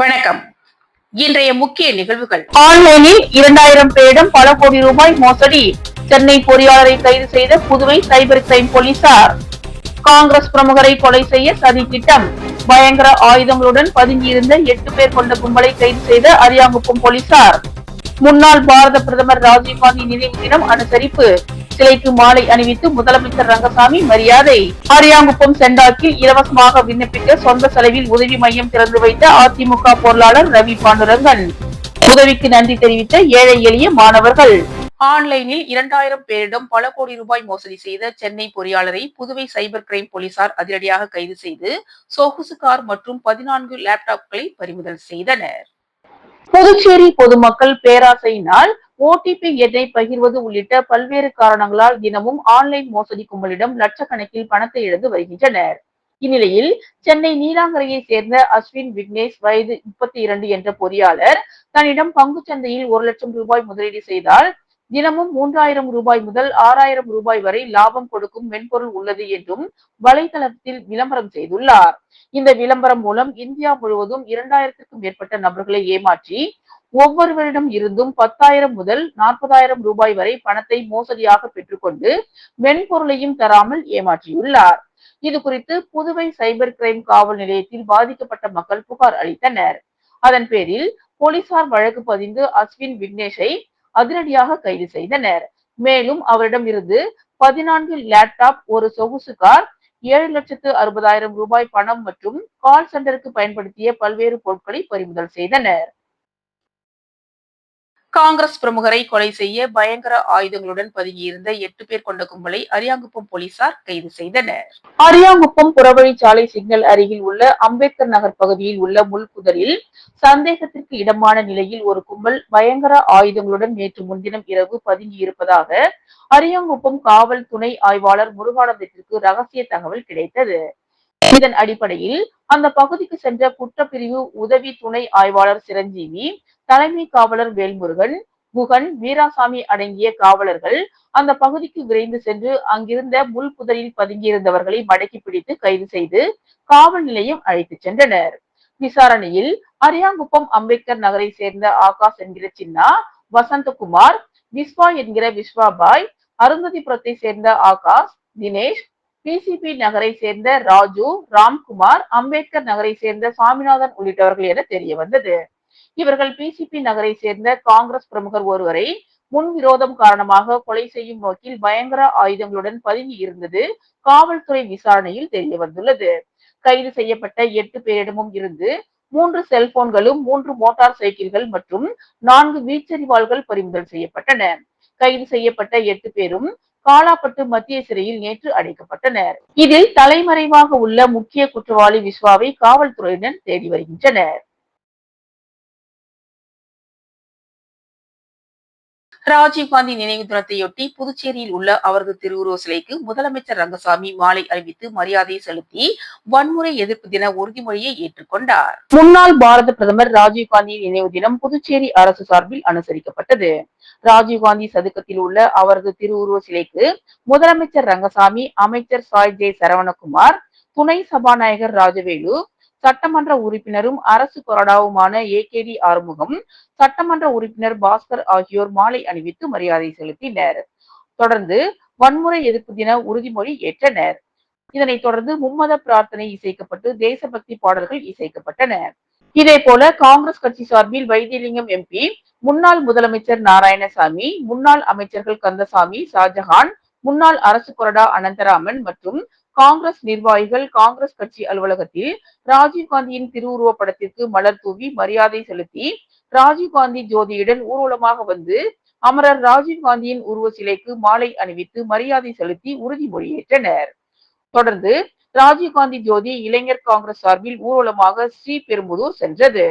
வணக்கம். இன்றைய முக்கிய நிகழ்வுகள். ஆன்லைனில் இரண்டாயிரம் பேரிடம் பல கோடி ரூபாய் மோசடி. சென்னை பொறியாளரை கைது செய்த புதுவை சைபர் கிரைம் போலீசார். காங்கிரஸ் பிரமுகரை கொலை செய்ய சதி திட்டம். பயங்கர ஆயுதங்களுடன் பதுங்கியிருந்த எட்டு பேர் கொண்ட கும்பலை கைது செய்த அரியாங்குப்பம் போலீசார். முன்னாள் பாரத பிரதமர் ராஜீவ்காந்தி நினைவு தினம் அனுசரிப்பு. சிலைக்கு மாலை அணிவித்து முதலமைச்சர் ரங்கசாமி மரியாதை. அரியாங்குப்பம் செண்டாக்கில் இலவசமாக விண்ணப்பிக்க சொந்த செலவில் உதவி மையம் திறந்து வைத்த அதிமுக பொருளாளர் ரவி பாண்டுரங்கன். உதவிக்கு நன்றி தெரிவித்த ஏழை எளிய மாணவர்கள். ஆன்லைனில் இரண்டாயிரம் பேரிடம் பல கோடி ரூபாய் மோசடி செய்த சென்னை பொறியாளரை புதுவை சைபர் கிரைம் போலீசார் அதிரடியாக கைது செய்து சொகுசு கார் மற்றும் பதினான்கு லேப்டாப்களை பறிமுதல் செய்தனர். புதுச்சேரி பொதுமக்கள் பேராசையினால் ஓடிபி எண்ணை பகிர்வது உள்ளிட்ட பல்வேறு காரணங்களால் தினமும் ஆன்லைன் மோசடி கும்பலிடம் லட்சக்கணக்கில் பணத்தை இழந்து வருகின்றனர். இந்நிலையில் சென்னை நீலாங்கரையை சேர்ந்த அஸ்வின் விக்னேஷ் வயது முப்பத்தி இரண்டு என்ற பொறியாளர் தன்னிடம் பங்கு சந்தையில் ஒரு லட்சம் ரூபாய் முதலீடு செய்தால் தினமும் மூன்றாயிரம் ரூபாய் முதல் ஆறாயிரம் ரூபாய் வரை லாபம் கொடுக்கும் மென்பொருள் உள்ளது என்றும் வலைதளத்தில் விளம்பரம் செய்துள்ளார். இந்த விளம்பரம் மூலம் இந்தியா முழுவதும் இரண்டாயிரத்திற்கும் மேற்பட்ட நபர்களை ஏமாற்றி ஒவ்வொருவரிடம் இருந்தும் பத்தாயிரம் முதல் நாற்பதாயிரம் ரூபாய் வரை பணத்தை மோசடியாக பெற்றுக்கொண்டு மென்பொருளையும் தராமல் ஏமாற்றியுள்ளார். இது குறித்து புதுவை சைபர் கிரைம் காவல் நிலையத்தில் பாதிக்கப்பட்ட மக்கள் புகார் அளித்தனர். அதன் பேரில் போலீசார் வழக்கு பதிந்து அஸ்வின் விக்னேஷை அதிரடியாக கைது செய்தனர். மேலும் அவரிடம் இருந்து பதினான்கு லேப்டாப் ஒரு சொகுசு கார் ஏழு லட்சத்து அறுபதாயிரம் ரூபாய் பணம் மற்றும் கால் சென்டருக்கு பயன்படுத்திய பல்வேறு பொருட்களை பறிமுதல் செய்தனர். காங்கிரஸ் பிரமுகரை கொலை செய்ய பயங்கர ஆயுதங்களுடன் பதுங்கியிருந்த எட்டு பேர் கொண்ட கும்பலை அரியாங்குப்பம் போலீசார் கைது செய்தனர். அரியாங்குப்பம் புறவழிச்சாலை சிக்னல் அருகில் உள்ள அம்பேத்கர் நகர் பகுதியில் உள்ள முள்புதரில் சந்தேகத்திற்கு இடமான நிலையில் ஒரு கும்பல் பயங்கர ஆயுதங்களுடன் நேற்று முன்தினம் இரவு பதுங்கியிருப்பதாக அரியாங்குப்பம் காவல் துணை ஆய்வாளர் முருகானந்தத்திற்கு ரகசிய தகவல் கிடைத்தது. இதன் அடிப்படையில் அந்த பகுதிக்கு சென்ற குற்றப்பிரிவு உதவி துணை ஆய்வாளர் சிரஞ்சீவி தலைமை காவலர் வேல்முருகன் குகன் வீராசாமி அடங்கிய காவலர்கள் அந்த பகுதிக்கு விரைந்து சென்று அங்கிருந்த முள் புதரில் பதுங்கியிருந்தவர்களை மடக்கி பிடித்து கைது செய்து காவல் நிலையம் அழைத்துச் சென்றனர். விசாரணையில் அரியாங்குப்பம் அம்பேத்கர் நகரை சேர்ந்த ஆகாஷ் என்கிற சின்னா வசந்தகுமார் விஸ்வா என்கிற விஸ்வாபாய் அருந்ததிபுரத்தை சேர்ந்த ஆகாஷ் தினேஷ் பிசிபி நகரை சேர்ந்த ராஜு ராம்குமார் அம்பேத்கர் நகரை சேர்ந்த சாமிநாதன் உள்ளிட்டவர்கள் என தெரிய வந்தது. இவர்கள் பிசிபி நகரை சேர்ந்த காங்கிரஸ் பிரமுகர் ஒருவரை முன்விரோதம் காரணமாக கொலை செய்யும் நோக்கில் பயங்கர ஆயுதங்களுடன் பதுங்கி இருந்தது காவல்துறை விசாரணையில் தெரிய வந்துள்ளது. கைது செய்யப்பட்ட எட்டு பேரிடமும் இருந்து மூன்று செல்போன்களும் மூன்று மோட்டார் சைக்கிள்கள் மற்றும் நான்கு வீச்சரிவாள்கள் பறிமுதல் செய்யப்பட்டன. கைது செய்யப்பட்ட எட்டு பேரும் காலாப்பட்டு மத்திய சிறையில் நேற்று அடைக்கப்பட்டனர். இதில் தலைமறைவாக உள்ள முக்கிய குற்றவாளி விஸ்வாவை காவல்துறையினர் தேடி வருகின்றனர். ராஜீவ்காந்தி நினைவு தினத்தையொட்டி புதுச்சேரியில் உள்ள அவரது திருவுருவ சிலைக்கு முதலமைச்சர் ரங்கசாமி மாலை அறிவித்து மரியாதை செலுத்தி வன்முறை எதிர்ப்பு தின உறுதிமொழியை ஏற்றுக்கொண்டார். முன்னாள் பாரத பிரதமர் ராஜீவ்காந்தியின் நினைவு தினம் புதுச்சேரி அரசு சார்பில் அனுசரிக்கப்பட்டது. ராஜீவ்காந்தி சதுக்கத்தில் உள்ள அவரது திருவுருவ சிலைக்கு முதலமைச்சர் ரங்கசாமி அமைச்சர் சாய் ஜெய் சரவணகுமார் துணை சபாநாயகர் ராஜவேலு சட்டமன்ற உறுப்பினரும் அரசு கொறடாவுமான ஏ கே டி ஆறுமுகம் சட்டமன்ற உறுப்பினர் பாஸ்கர் ஆகியோர் மாலை அணிவித்து மரியாதை செலுத்தினர். தொடர்ந்து வன்முறை எதிர்ப்பு தின உறுதிமொழி ஏற்றனர். இதனைத் தொடர்ந்து மும்மத பிரார்த்தனை இசைக்கப்பட்டு தேசபக்தி பாடல்கள் இசைக்கப்பட்டன. இதே போல காங்கிரஸ் கட்சி சார்பில் வைத்தியலிங்கம் எம்பி முன்னாள் முதலமைச்சர் நாராயணசாமி முன்னாள் அமைச்சர்கள் கந்தசாமி ஷாஜஹான் முன்னாள் அரசு கொறடா அனந்தராமன் மற்றும் காங்கிரஸ் நிர்வாகிகள் காங்கிரஸ் கட்சி அலுவலகத்தில் ராஜீவ்காந்தியின் திருவுருவ படத்திற்கு மலர் தூவி மரியாதை செலுத்தி ராஜீவ்காந்தி ஜோதியுடன் ஊர்வலமாக வந்து அமரர் ராஜீவ்காந்தியின் உருவ சிலைக்கு மாலை அணிவித்து மரியாதை செலுத்தி உறுதிமொழியேற்றனர் தொடர்ந்து ராஜீவ்காந்தி ஜோதி இளைஞர் காங்கிரஸ் சார்பில் ஊர்வலமாக ஸ்ரீபெரும்புதூர் சென்றது.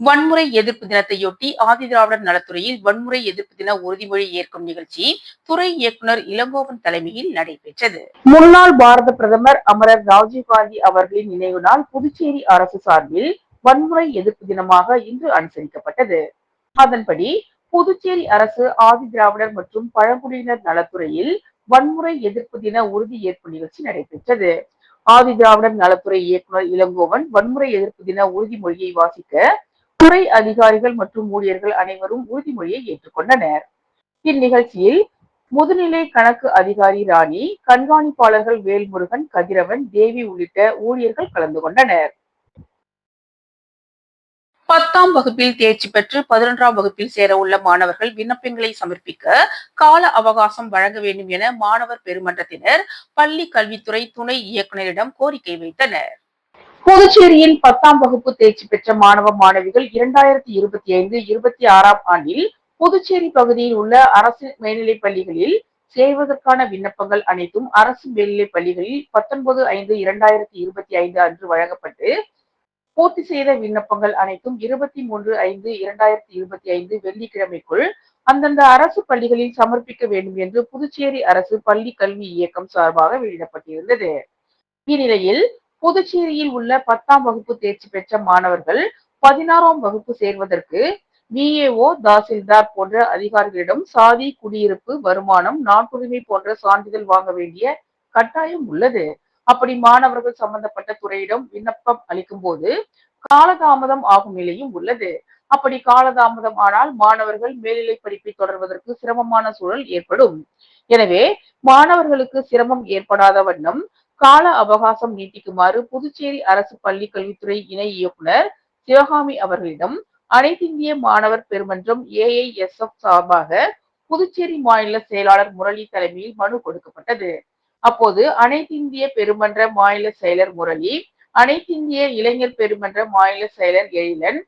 வன்முறை எதிர்ப்பு தினத்தையொட்டி ஆதிதிராவிடர் நலத்துறையில் வன்முறை எதிர்ப்பு தின உறுதிமொழி ஏற்கும் நிகழ்ச்சி துறை இயக்குநர் இளங்கோவன் தலைமையில் நடைபெற்றது. முன்னாள் பாரத பிரதமர் அமரர் ராஜீவ்காந்தி அவர்களின் நினைவு நாள் புதுச்சேரி அரசு சார்பில் வன்முறை எதிர்ப்பு தினமாக இன்று அனுசரிக்கப்பட்டது. அதன்படி புதுச்சேரி அரசு ஆதி திராவிடர் மற்றும் பழங்குடியினர் நலத்துறையில் வன்முறை எதிர்ப்பு தின உறுதி ஏற்பு நிகழ்ச்சி நடைபெற்றது. ஆதி திராவிடர் நலத்துறை இயக்குநர் இளங்கோவன் வன்முறை எதிர்ப்பு தின உறுதிமொழியை வாசிக்க துறை அதிகாரிகள் மற்றும் ஊழியர்கள் அனைவரும் உறுதிமொழியை ஏற்றுக்கொண்டனர். இந்நிகழ்ச்சியில் முதுநிலை கணக்கு அதிகாரி ராணி கண்காணிப்பாளர்கள் வேல்முருகன் கதிரவன் தேவி உள்ளிட்ட ஊழியர்கள் கலந்து கொண்டனர். பத்தாம் வகுப்பில் தேர்ச்சி பெற்று பதினொன்றாம் வகுப்பில் சேர உள்ள மாணவர்கள் விண்ணப்பங்களை சமர்ப்பிக்க கால அவகாசம் வழங்க வேண்டும் என மாணவர் பெருமன்றத்தினர் பள்ளி கல்வித்துறை துணை இயக்குநரிடம் கோரிக்கை வைத்தனர். புதுச்சேரியில் பத்தாம் வகுப்பு தேர்ச்சி பெற்ற மாணவ மாணவிகள் இரண்டாயிரத்தி இருபத்தி ஐந்து இருபத்தி ஆறாம் ஆண்டில் புதுச்சேரி பகுதியில் உள்ள அரசு மேல்நிலைப் பள்ளிகளில் சேர்வதற்கான விண்ணப்பங்கள் அனைத்தும் அரசு மேல்நிலைப் பள்ளிகளில் பத்தொன்பது ஐந்து இரண்டாயிரத்தி இருபத்தி ஐந்து அன்று வழங்கப்பட்டு பூர்த்தி செய்த விண்ணப்பங்கள் அனைத்தும் இருபத்தி மூன்று ஐந்து இரண்டாயிரத்தி இருபத்தி ஐந்து வெள்ளிக்கிழமைக்குள் அந்தந்த அரசு பள்ளிகளில் சமர்ப்பிக்க வேண்டும் என்று புதுச்சேரி அரசு பள்ளி கல்வி இயக்கம் சார்பாக வெளியிடப்பட்டிருந்தது. இந்நிலையில் புதுச்சேரியில் உள்ள பத்தாம் வகுப்பு தேர்ச்சி பெற்ற மாணவர்கள் பதினாறாம் வகுப்பு சேர்வதற்கு விஏஓ தாசில்தார் போன்ற அதிகாரிகளிடம் சாதி குடியிருப்பு வருமானம் நாட்டுரிமை போன்ற சான்றிதழ் வாங்க வேண்டிய கட்டாயம் உள்ளது. அப்படி மாணவர்கள் சம்பந்தப்பட்ட துறையிடம் விண்ணப்பம் அளிக்கும் போது காலதாமதம் ஆகும் நிலையும் உள்ளது. அப்படி காலதாமதம் ஆனால் மாணவர்கள் மேல்நிலை படிப்பை தொடர்வதற்கு சிரமமான சூழல் ஏற்படும். எனவே மாணவர்களுக்கு சிரமம் ஏற்படாத வண்ணம் கால அவகாசம் நீட்டிக்குமாறு புதுச்சேரி அரசு பள்ளி கல்வித்துறை இணை இயக்குனர் சிவகாமி அவர்களிடம் அனைத்திந்திய மாணவர் பெருமன்றம் ஏஐஎஸ்எஃப் சார்பாக புதுச்சேரி மாநில செயலாளர் முரளி தலைமையில் மனு கொடுக்கப்பட்டது. அப்போது அனைத்திந்திய பெருமன்ற மாநில செயலர் முரளி அனைத்திந்திய இளைஞர் பெருமன்ற மாநில செயலர் எழிலன்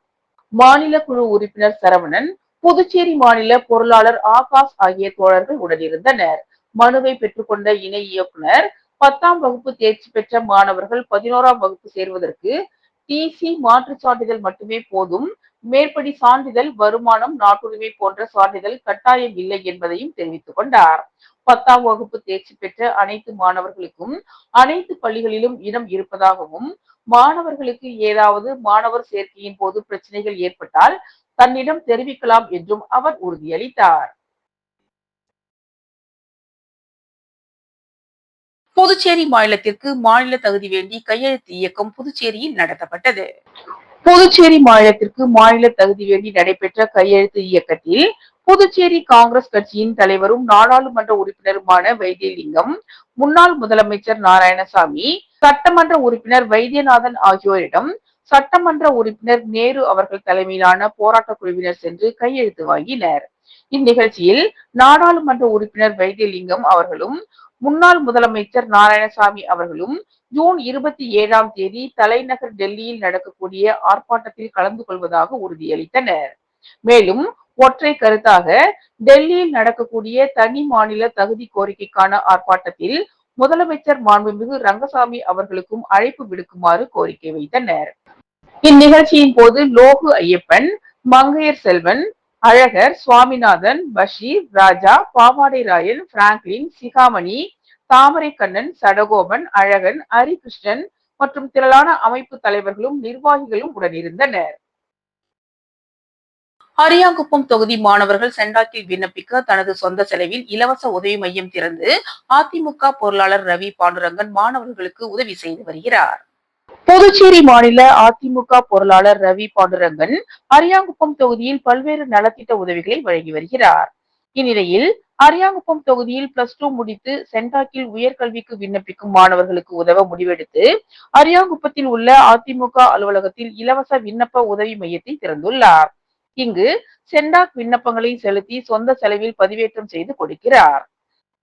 மாநில குழு உறுப்பினர் சரவணன் புதுச்சேரி மாநில பொருளாளர் ஆகாஷ் ஆகிய தோழர்கள் உடனிருந்தனர். மனுவை பெற்றுக்கொண்ட இணை இயக்குனர் பத்தாம் வகுப்பு தேர்ச்சி பெற்ற மாணவர்கள் பதினோராம் வகுப்பு சேர்வதற்கு டிசி மாற்று சான்றிதழ் மட்டுமே போதும். மேற்படி சான்றிதழ் வருமானம் நாட்டுரிமை போன்ற சான்றிதழ் கட்டாயம் இல்லை என்பதையும் தெரிவித்துக் கொண்டார். பத்தாம் வகுப்பு தேர்ச்சி பெற்ற அனைத்து மாணவர்களுக்கும் அனைத்து பள்ளிகளிலும் இடம் இருப்பதாகவும் மாணவர்களுக்கு ஏதாவது மாணவர் சேர்க்கையின் போது பிரச்சனைகள் ஏற்பட்டால் தன்னிடம் தெரிவிக்கலாம் என்றும் அவர் உறுதியளித்தார். புதுச்சேரி மாநிலத்திற்கு மாநில தகுதி வேண்டி கையெழுத்து இயக்கம் புதுச்சேரியில் நடத்தப்பட்டது. புதுச்சேரி மாநிலத்திற்கு மாநில தகுதி வேண்டி நடைபெற்ற கையெழுத்து இயக்கத்தில் புதுச்சேரி காங்கிரஸ் கட்சியின் தலைவரும் நாடாளுமன்ற உறுப்பினருமான வைத்தியலிங்கம் முன்னாள் முதலமைச்சர் நாராயணசாமி சட்டமன்ற உறுப்பினர் வைத்தியநாதன் ஆகியோரிடம் சட்டமன்ற உறுப்பினர் நேரு அவர்கள் தலைமையிலான போராட்ட குழுவினர் சென்று கையெழுத்து வாங்கினர். இந்நிகழ்ச்சியில் நாடாளுமன்ற உறுப்பினர் வைத்தியலிங்கம் அவர்களும் முன்னாள் முதலமைச்சர் நாராயணசாமி அவர்களும் ஜூன் இருபத்தி ஏழாம் தேதி தலைநகர் டெல்லியில் நடக்கக்கூடிய ஆர்ப்பாட்டத்தில் கலந்து கொள்வதாக உறுதியளித்தனர். மேலும் ஒற்றை கருத்தாக டெல்லியில் நடக்கக்கூடிய தனி மாநில தகுதி கோரிக்கைக்கான ஆர்ப்பாட்டத்தில் முதலமைச்சர் மாண்புமிகு ரங்கசாமி அவர்களுக்கும் அழைப்பு விடுக்குமாறு கோரிக்கை வைத்தனர். இந்நிகழ்ச்சியின் போது லோகு ஐயப்பன் மங்கையர் செல்வன் அழகர் சுவாமிநாதன் பஷீர் ராஜா பாவாடை ராயன் பிராங்க்லின் சிகாமணி தாமரைக்கண்ணன் சடகோபன் அழகன் ஹரிகிருஷ்ணன் மற்றும் திரளான அமைப்பு தலைவர்களும் நிர்வாகிகளும் உடனிருந்தனர். அரியாங்குப்பம் தொகுதி மாணவர்கள் சென்டாக்கில் விண்ணப்பிக்க தனது சொந்த செலவில் இலவச உதவி மையம் திறந்து அதிமுக பொருளாளர் ரவி பாண்டுரங்கன் மாணவர்களுக்கு உதவி செய்து வருகிறார். புதுச்சேரி மாநில அதிமுக பொருளாளர் ரவி பாண்டுரங்கன் அரியாங்குப்பம் தொகுதியில் பல்வேறு நலத்திட்ட உதவிகளை வழங்கி வருகிறார். இந்நிலையில் அரியாங்குப்பம் தொகுதியில் பிளஸ் டூ முடித்து சென்டாக்கில் உயர்கல்விக்கு விண்ணப்பிக்கும் மாணவர்களுக்கு உதவ முடிவெடுத்து அரியாங்குப்பத்தில் உள்ள அதிமுக அலுவலகத்தில் இலவச விண்ணப்ப உதவி மையத்தை திறந்துள்ளார். இங்கு சென்டாக் விண்ணப்பங்களை செலுத்தி சொந்த செலவில் பதிவேற்றம் செய்து கொடுக்கிறார்.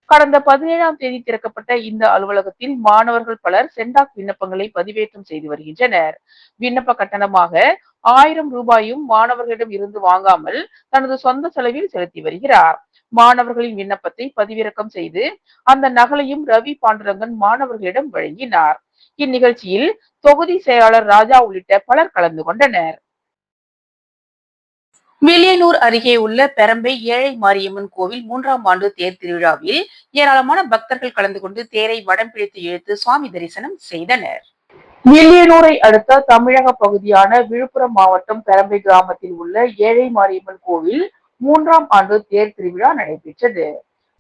கடந்த பதினேழாம் தேதி திறக்கப்பட்ட இந்த அலுவலகத்தில் மாணவர்கள் பலர் சென்டாக் விண்ணப்பங்களை பதிவேற்றம் செய்து வருகின்றனர். விண்ணப்ப கட்டணமாக ஆயிரம் ரூபாயும் மாணவர்களிடம் இருந்து வாங்காமல் தனது சொந்த செலவில் செலுத்தி வருகிறார். மாணவர்களின் விண்ணப்பத்தை பதிவிறக்கம் செய்து அந்த நகலையும் ரவி பாண்டுரங்கன் மாணவர்களிடம் வழங்கினார். இந்நிகழ்ச்சியில் தொகுதி செயலாளர் ராஜா உள்ளிட்ட பலர் கலந்து கொண்டனர். வில்லியனூர் அருகே உள்ள பெரம்பை ஏழை மாரியம்மன் கோவில் மூன்றாம் ஆண்டு தேர் திருவிழாவில் ஏராளமான பக்தர்கள் கலந்து கொண்டு தேரை வடம் பிடித்து இழுத்து சுவாமி தரிசனம் செய்தனர். வில்லியனூரை அடுத்த தமிழக பகுதியான விழுப்புரம் மாவட்டம் பெரம்பை கிராமத்தில் உள்ள ஏழை மாரியம்மன் கோவில் மூன்றாம் ஆண்டு தேர் திருவிழா நடைபெற்றது.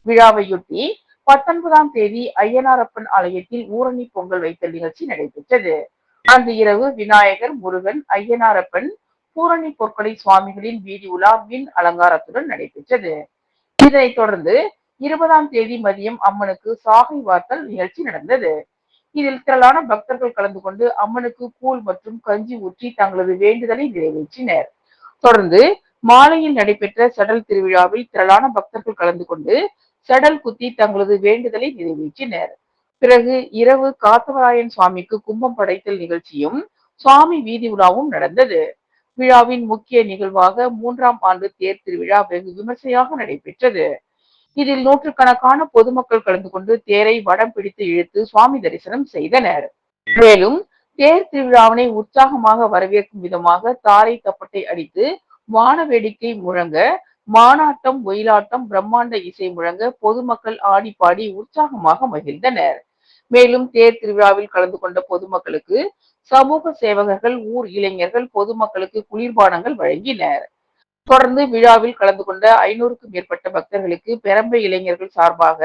விழாவையொட்டி பத்தொன்பதாம் தேதி ஐயனாரப்பன் ஆலயத்தில் ஊரணி பொங்கல் வைத்தல் நிகழ்ச்சி நடைபெற்றது. அன்று இரவு விநாயகர் முருகன் ஐயனாரப்பன் பூரணி பொற்கொடை சுவாமிகளின் வீதி உலா மின் அலங்காரத்துடன் நடைபெற்றது. இதனைத் தொடர்ந்து இருபதாம் தேதி மதியம் அம்மனுக்கு சாகை வார்த்தல் நிகழ்ச்சி நடந்தது. இதில் திரளான பக்தர்கள் கலந்து கொண்டு அம்மனுக்கு கூழ் மற்றும் கஞ்சி ஊற்றி தங்களது வேண்டுதலை நிறைவேற்றினர். தொடர்ந்து மாலையில் நடைபெற்ற சடல் திருவிழாவில் திரளான பக்தர்கள் கலந்து கொண்டு சடல் குத்தி தங்களது வேண்டுதலை நிறைவேற்றினர். பிறகு இரவு காத்தவராயன் சுவாமிக்கு கும்பம் படைத்தல் நிகழ்ச்சியும் சுவாமி வீதி உலாவும் நடந்தது. விழாவின் முக்கிய நிகழ்வாக மூன்றாம் ஆண்டு தேர் திருவிழா வெகு விமர்சையாக நடைபெற்றது. இதில் நூற்றுக்கணக்கான பொதுமக்கள் கலந்து கொண்டு தேரை வடம் பிடித்து இழுத்து சுவாமி தரிசனம் செய்தனர். மேலும் தேர் திருவிழாவினை உற்சாகமாக வரவேற்கும் விதமாக தாரை தப்பட்டை அடித்து வான வேடிக்கை முழங்க மானாட்டம் ஒயிலாட்டம் பிரம்மாண்ட இசை முழங்க பொதுமக்கள் ஆடி பாடி உற்சாகமாக மகிழ்ந்தனர். மேலும் தேர் திருவிழாவில் கலந்து கொண்ட பொதுமக்களுக்கு சமூக சேவகர்கள் ஊர் இளைஞர்கள் பொதுமக்களுக்கு குளிர்பானங்கள் வழங்கினர். தொடர்ந்து விழாவில் கலந்து கொண்ட ஐநூறுக்கும் மேற்பட்ட பக்தர்களுக்கு பெரம்பை இளைஞர்கள் சார்பாக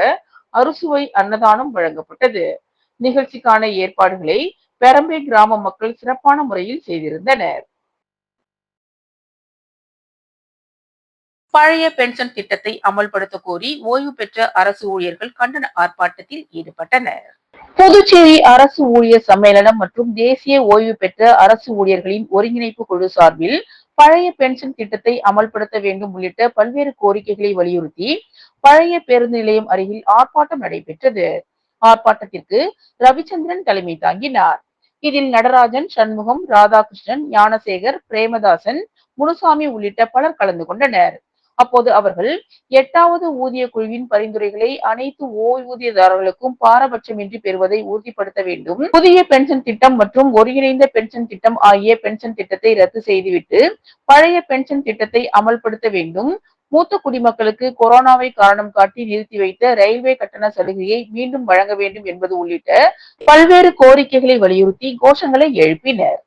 அறுசுவை அன்னதானம் வழங்கப்பட்டது. நிகழ்ச்சிக்கான ஏற்பாடுகளை பெரம்பை கிராம மக்கள் சிறப்பான முறையில் செய்திருந்தனர். பழைய பென்ஷன் திட்டத்தை அமல்படுத்த கோரி ஓய்வு பெற்ற அரசு ஊழியர்கள் கண்டன ஆர்ப்பாட்டத்தில் ஈடுபட்டனர். புதுச்சேரி அரசு ஊழியர் சம்மேளனம் மற்றும் தேசிய ஓய்வு பெற்ற அரசு ஊழியர்களின் ஒருங்கிணைப்பு குழு சார்பில் பழைய பென்ஷன் திட்டத்தை அமல்படுத்த வேண்டும் உள்ளிட்ட பல்வேறு கோரிக்கைகளை வலியுறுத்தி பழைய பேருந்து நிலையம் அருகில் ஆர்ப்பாட்டம் நடைபெற்றது. ஆர்ப்பாட்டத்திற்கு ரவிச்சந்திரன் தலைமை தாங்கினார். இதில் நடராஜன் சண்முகம் ராதாகிருஷ்ணன் ஞானசேகர் பிரேமதாசன் முனுசாமி உள்ளிட்ட பலர் கலந்து கொண்டனர். அப்போது அவர்கள் எட்டாவது ஊதிய குழுவின் பரிந்துரைகளை அனைத்து ஓய்வூதியதாரர்களுக்கும் பாரபட்சமின்றி பெறுவதை உறுதிப்படுத்த வேண்டும். புதிய பென்ஷன் திட்டம் மற்றும் ஒருங்கிணைந்த பென்ஷன் திட்டம் ஆகிய பென்ஷன் திட்டத்தை ரத்து செய்துவிட்டு பழைய பென்ஷன் திட்டத்தை அமல்படுத்த வேண்டும். மூத்த குடிமக்களுக்கு கொரோனாவை காரணம் காட்டி நிறுத்தி வைத்த ரயில்வே கட்டண சலுகையை மீண்டும் வழங்க வேண்டும் என்பது உள்ளிட்ட பல்வேறு கோரிக்கைகளை வலியுறுத்தி கோஷங்களை எழுப்பினர்.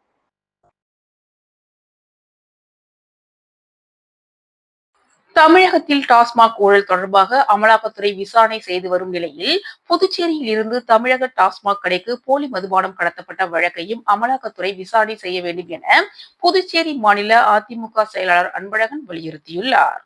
தமிழகத்தில் டாஸ்மாக் ஊழல் தொடர்பாக அமலாக்கத்துறை விசாரணை செய்து வரும் நிலையில் புதுச்சேரியில் இருந்து தமிழக டாஸ்மாக் கடைக்கு போலி மதுபானம் கடத்தப்பட்ட வழக்கையும் அமலாக்கத்துறை விசாரணை செய்ய வேண்டும் என புதுச்சேரி மாநில அதிமுக செயலாளர் அன்பழகன் வலியுறுத்தியுள்ளார்.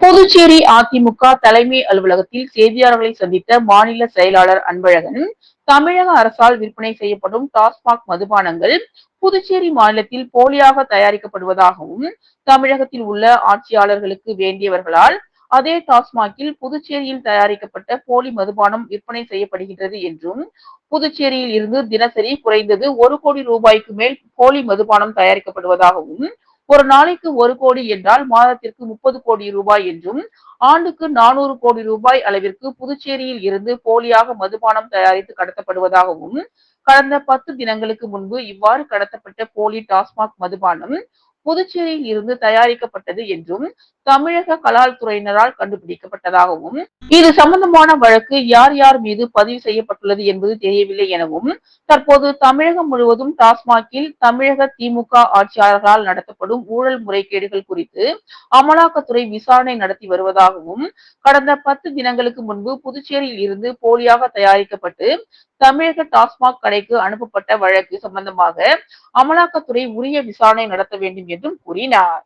புதுச்சேரி அதிமுக தலைமை அலுவலகத்தில் செய்தியாளர்களை சந்தித்த மாநில செயலாளர் அன்பழகன் தமிழக அரசால் விற்பனை செய்யப்படும் டாஸ்மாக் மதுபானங்கள் புதுச்சேரி மாநிலத்தில் போலியாக தயாரிக்கப்படுவதாகவும் தமிழகத்தில் உள்ள ஆட்சியாளர்களுக்கு வேண்டியவர்களால் அதே டாஸ்மாகில் புதுச்சேரியில் தயாரிக்கப்பட்ட போலி மதுபானம் விற்பனை செய்யப்படுகின்றது என்றும் புதுச்சேரியில் இருந்து தினசரி குறைந்தது ஒரு கோடி ரூபாய்க்கு மேல் போலி மதுபானம் தயாரிக்கப்படுவதாகவும் ஒரு நாளைக்கு ஒரு கோடி என்றால் மாதத்திற்கு முப்பது கோடி ரூபாய் என்றும் ஆண்டுக்கு நானூறு கோடி ரூபாய் அளவிற்கு புதுச்சேரியில் இருந்து போலியாக மதுபானம் தயாரித்து கடத்தப்படுவதாகவும் கடந்த பத்து தினங்களுக்கு முன்பு இவ்வாறு கடத்தப்பட்ட போலி டாஸ்மாக் மதுபானம் புதுச்சேரியில் இருந்து தயாரிக்கப்பட்டது என்றும் தமிழக கலால் துறையினரால் கண்டுபிடிக்கப்பட்டதாகவும் இது சம்பந்தமான வழக்கு யார் யார் மீது பதிவு செய்யப்பட்டுள்ளது என்பது தெரியவில்லை எனவும் தற்போது தமிழகம் முழுவதும் டாஸ்மாகில் தமிழக திமுக ஆட்சியாளர்களால் நடத்தப்படும் ஊழல் முறைகேடுகள் குறித்து அமலாக்கத்துறை விசாரணை நடத்தி வருவதாகவும் கடந்த பத்து தினங்களுக்கு முன்பு புதுச்சேரியில் இருந்து போலியாக தயாரிக்கப்பட்டு தமிழக டாஸ்மாக் கடைக்கு அனுப்பப்பட்ட வழக்கு சம்பந்தமாக அமலாக்கத்துறை உரிய விசாரணை நடத்த வேண்டும் என்றும் கூறினார்.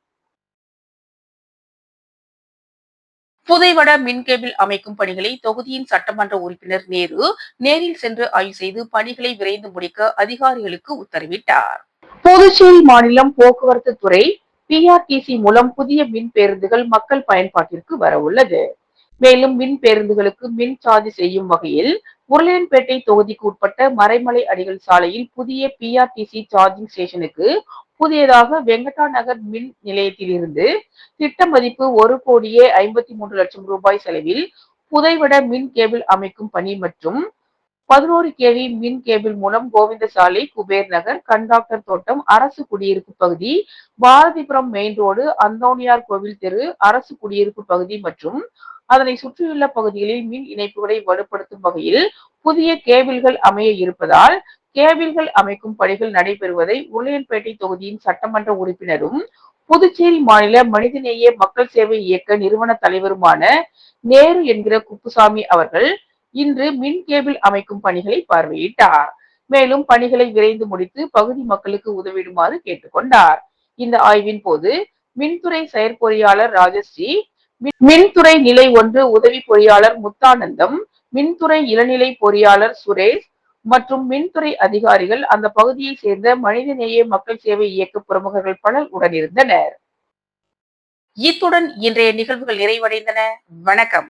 புதைவட மின்கேபிள் அமைக்கும் பணிகளை தொகுதியின் சட்டமன்ற உறுப்பினர் நேரு நேரில் சென்று ஆய்வு செய்து பணிகளை விரைந்து முடிக்க அதிகாரிகளுக்கு உத்தரவிட்டார். புதுச்சேரி மாநிலம் போக்குவரத்து துறை பிஆர்டிசி மூலம் புதிய மின் பேருந்துகள் மக்கள் பயன்பாட்டிற்கு வர உள்ளது. மேலும் மின் பேருந்துகளுக்கு மின் சார்ஜ் செய்யும் வகையில் உருளையன்பேட்டை தொகுதிக்கு உட்பட்ட மறைமலை அடிகள் சாலையில் புதிய பிஆர்டிசி சார்ஜிங் ஸ்டேஷனுக்கு புதியதாக வெங்கடா நகர் மின் நிலையத்திலிருந்து திட்ட மதிப்பு ஒரு கோடியே ஐம்பத்தி மூன்று லட்சம் ரூபாய் செலவில் புதைவட மின் கேபிள் அமைக்கும் பணி மற்றும் பதினோரு கேவி மின் கேபிள் மூலம் கோவிந்தசாலை குபேர் நகர் கண்டாக்டர் தோட்டம் அரசு குடியிருப்பு பகுதி பாரதிபுரம் மெயின் ரோடு அந்தோனியார் கோவில் தெரு அரசு குடியிருப்பு பகுதி மற்றும் அதனை சுற்றியுள்ள பகுதிகளில் மின் இணைப்புகளை வலுப்படுத்தும் வகையில் புதிய கேபிள்கள் அமைய இருப்பதால் கேபிள்கள் அமைக்கும் பணிகள் நடைபெறுவதை உருளையன்பேட்டை தொகுதியின் சட்டமன்ற உறுப்பினரும் புதுச்சேரி மாநில மனிதநேய மக்கள் சேவை இயக்க நிறுவன தலைவருமான நேரு என்கிற குப்புசாமி அவர்கள் இன்று மின் கேபிள் அமைக்கும் பணிகளை பார்வையிட்டார். மேலும் பணிகளை விரைந்து முடித்து பகுதி மக்களுக்கு உதவிடுமாறு கேட்டுக்கொண்டார். இந்த ஆய்வின் போது மின்துறை செயற்பொறியாளர் ராஜஸ்ரீ மின்- மின்துறை நிலை ஒன்று உதவி பொறியாளர் முத்தானந்தம் மின்துறை இளநிலை பொறியாளர் சுரேஷ் மற்றும் மின்துறை அதிகாரிகள் அந்த பகுதியை சேர்ந்த மனிதநேய மக்கள் சேவை இயக்க பிரமுகர்கள் பலர் உடனிருந்தனர். இத்துடன் இன்றைய நிகழ்வுகள் நிறைவடைந்தன. வணக்கம்.